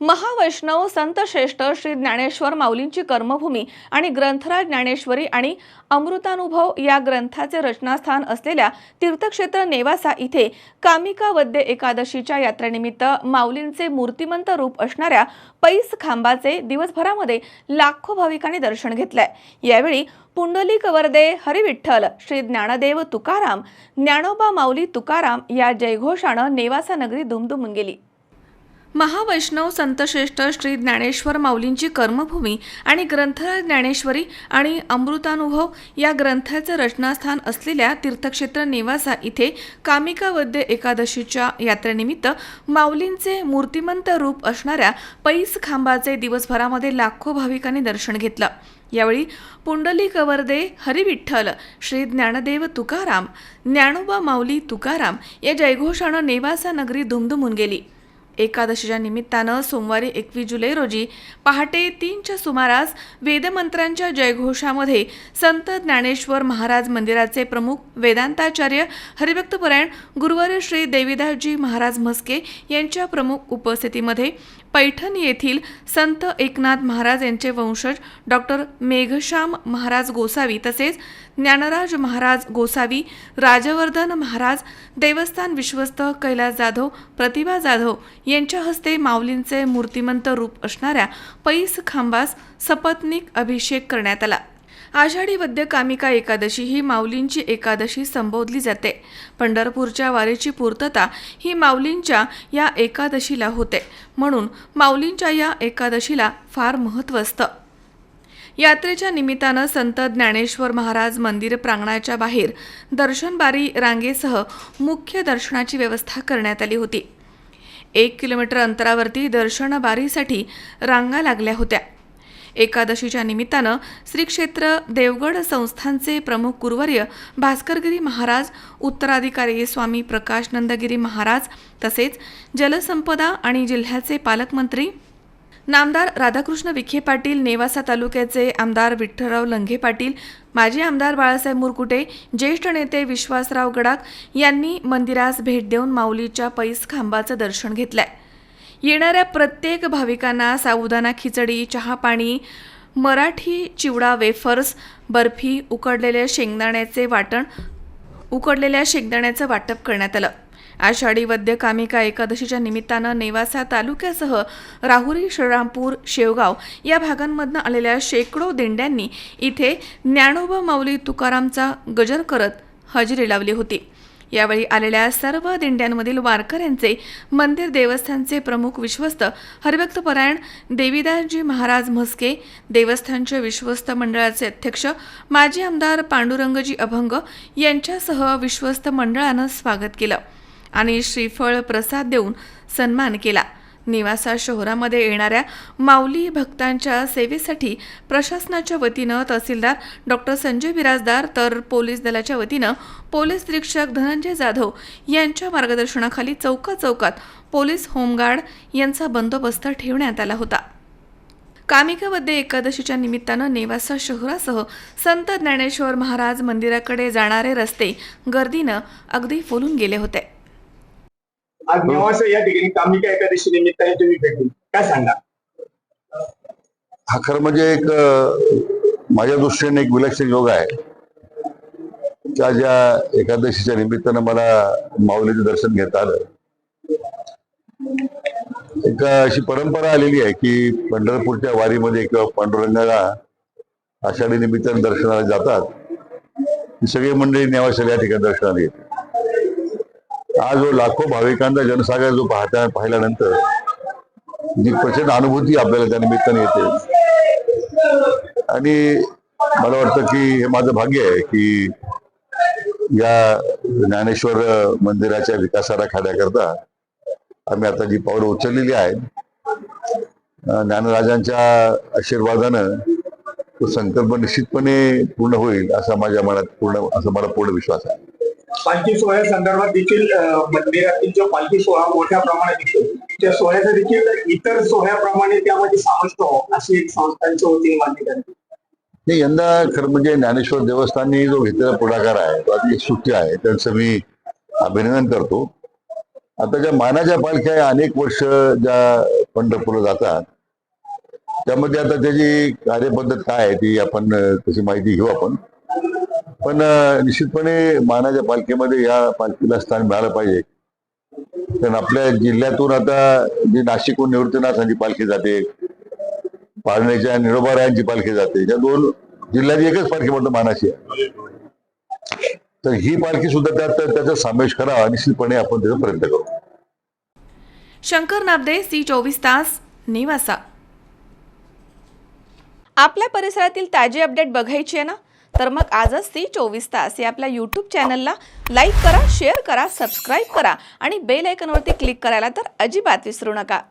महावैष्णव संत श्रेष्ठ श्री ज्ञानेश्वर माऊलींची कर्मभूमी आणि ग्रंथराज ज्ञानेश्वरी आणि अमृतानुभव या ग्रंथाचे रचनास्थान असलेल्या तीर्थक्षेत्र नेवासा इथे कामिका वद्य एकादशीच्या यात्रेनिमित्त माऊलींचे मूर्तिमंत रूप असणाऱ्या पैस खांबाचे दिवसभरामध्ये लाखो भाविकांनी दर्शन घेतलंय. यावेळी पुंडलिक वरदे हरिविठ्ठल श्री ज्ञानदेव तुकाराम ज्ञानोबा माऊली तुकाराम या जयघोषानं नेवासा नगरी दुमदुमून गेली. महावैष्णव संतश्रेष्ठ श्री ज्ञानेश्वर माऊलींची कर्मभूमी आणि ग्रंथराज ज्ञानेश्वरी आणि अमृतानुभव या ग्रंथाचे रचनास्थान असलेल्या तीर्थक्षेत्र नेवासा इथे कामिका वद्य एकादशीच्या यात्रेनिमित्त माऊलींचे मूर्तिमंत रूप असणाऱ्या पैस खांबाचे दिवसभरामध्ये लाखो भाविकांनी दर्शन घेतलं. यावेळी पुंडली कवर्दे हरिविठ्ठल श्री ज्ञानदेव तुकाराम ज्ञानोबा माऊली तुकाराम या जयघोषानं नेवासा नगरी धुमधुमून गेली. एकादशीच्या निमित्तानं सोमवारी एकवीस जुलै रोजी पहाटे तीनच्या सुमारास वेदमंत्रांच्या जयघोषामध्ये संत ज्ञानेश्वर महाराज मंदिराचे प्रमुख वेदांताचार्य हरिभक्तपरायण गुरुवार श्री देवीदासजी महाराज म्हस्के यांच्या प्रमुख उपस्थितीमध्ये पैठण येथील संत एकनाथ महाराज यांचे वंशज डॉक्टर मेघश्याम महाराज गोसावी तसेच ज्ञानराज महाराज गोसावी राजवर्धन महाराज देवस्थान विश्वस्त कैलास जाधव प्रतिभा जाधव यांच्या हस्ते माऊलींचे मूर्तिमंत रूप असणाऱ्या पैस खांबास सपत्निक अभिषेक करण्यात आला. आषाढी वद्य कामिका एकादशी ही माऊलींची एकादशी संबोधली जाते. पंढरपूरच्या वारीची पूर्तता ही माऊलींच्या या एकादशीला होते. म्हणून माऊलींच्या या एकादशीला फार महत्त्व असतं. यात्रेच्या निमित्तानं संत ज्ञानेश्वर महाराज मंदिर प्रांगणाच्या बाहेर दर्शनबारी रांगेसह मुख्य दर्शनाची व्यवस्था करण्यात आली होती. एक किलोमीटर अंतरावरती दर्शनबारीसाठी रांगा लागल्या होत्या. एकादशीच्या निमित्तानं श्री क्षेत्र देवगड संस्थांचे प्रमुख गुरुवर्य भास्करगिरी महाराज उत्तराधिकारी स्वामी प्रकाश नंदगिरी महाराज तसेच जलसंपदा आणि जिल्ह्याचे पालकमंत्री नामदार राधाकृष्ण विखे पाटील नेवासा तालुक्याचे आमदार विठ्ठलराव लंघे पाटील माजी आमदार बाळासाहेब मुरकुटे ज्येष्ठ नेते विश्वासराव गडाख यांनी मंदिरास भेट देऊन माऊलीच्या पैस खांबाचं दर्शन घेतलंय. येणाऱ्या प्रत्येक भाविकांना साबुदाना खिचडी चहापाणी मराठी चिवडा वेफर्स बर्फी उकडलेल्या शेंगदाण्याचे वाटण उकडलेल्या शेंगदाण्याचं वाटप करण्यात आलं. आषाढी वद्य कामिका एकादशीच्या निमित्तानं नेवासा तालुक्यासह राहुरी श्रीरामपूर शेवगाव या भागांमधनं आलेल्या शेकडो दिंड्यांनी इथे ज्ञानोबा माऊली तुकारामचा गजर करत हजेरी लावली होती. यावेळी आलेल्या सर्व दिंड्यांमधील वारकऱ्यांचे मंदिर देवस्थानचे प्रमुख विश्वस्त हरिभक्तपरायण देवीदासजी महाराज म्हस्के देवस्थानचे विश्वस्त मंडळाचे अध्यक्ष माजी आमदार पांडुरंगजी अभंग यांच्यासह विश्वस्त मंडळानं स्वागत केलं आणि श्रीफळ प्रसाद देऊन सन्मान केला. निवासा शहरामध्ये येणाऱ्या माऊली भक्तांच्या सेवेसाठी प्रशासनाच्या वतीनं तहसीलदार डॉक्टर संजय बिराजदार तर पोलीस दलाच्या वतीनं पोलीस निरीक्षक धनंजय जाधव यांच्या मार्गदर्शनाखाली चौका चौकात पोलीस होमगार्ड यांचा बंदोबस्त ठेवण्यात आला होता. कामिकामध्ये एकादशीच्या निमित्तानं नेवासा शहरासह संत ज्ञानेश्वर महाराज मंदिराकडे जाणारे रस्ते गर्दीनं अगदी फुलून गेले होते. आज नेवासा या ठिकाणी कामिका एकादशी निमित्ताने तुम्ही भेट दिली. काय सांगा? हा खरं म्हणजे एक माझ्या दृष्टीने एक विलक्षण योग आहे. त्या ज्या एकादशीच्या निमित्तानं मला माऊलीचं दर्शन घेता आलं. एक अशी परंपरा आलेली आहे की पंढरपूरच्या वारीमध्ये किंवा पांडुरंगाला आषाढी निमित्तानं दर्शनाला जातात. सगळी मंडळी नेवाशाला या ठिकाणी दर्शनाला येते आज जो लाखो भाविकांचा जनसागर जो पाहता पाहिल्यानंतर जी प्रचंड अनुभूती आपल्याला त्या निमित्ताने येते. आणि मला वाटतं की हे माझं भाग्य आहे की या ज्ञानेश्वर मंदिराच्या विकासाला खाण्याकरता आम्ही आता जी पावलं उचललेली आहेत ज्ञानराजांच्या आशीर्वादानं तो संकल्प निश्चितपणे पूर्ण होईल असा माझ्या मनात पूर्ण असा मला पूर्ण विश्वास आहे. पालखी सोहळ्या संदर्भात देखील मंदिरातील जो पालखी सोहळा मोठ्या प्रमाणात दिसतो. त्या सोहळ्याचा देखील इतर सोहळ्याप्रमाणे त्यामध्ये समाविष्ट हो अशी एक संस्थांच्या होती मान्य करते. नाही यंदा खरं म्हणजे ज्ञानेश्वर देवस्थाननी जो घेतलेला पुढाकार आहे तो अतिशय सुट्टी आहे त्यांचं मी अभिनंदन करतो. आता ज्या मानाच्या पालख्या अनेक वर्ष ज्या पंढरपूरला जातात त्यामध्ये आता त्याची कार्यपद्धत काय आहे ती आपण तशी माहिती घेऊ आपण. पण निश्चितपणे मानाच्या पालखीमध्ये या पालखीला स्थान मिळालं पाहिजे. कारण आपल्या जिल्ह्यातून आता जी नाशिकहून निवृत्तीनाथांची पालखी जाते पारनेच्या निरोबारायांची पालखी जाते या दोन जिल्ह्याची एकच पालखी म्हणतो मानाची आहे. तर ही पालखी सुद्धा त्यात त्याचा समावेश करावा निश्चितपणे आपण त्याचा प्रयत्न करू. शंकर नाबदे सी चोवीस तास नेवासा. आपल्या परिसरातील ताजी अपडेट बघायची आहे ना? तर मग आजच ती चोवीस तास या आपल्या यूट्यूब चॅनलला लाईक करा शेअर करा सबस्क्राईब करा आणि बेल आयकनवरती क्लिक करायला तर अजिबात विसरू नका.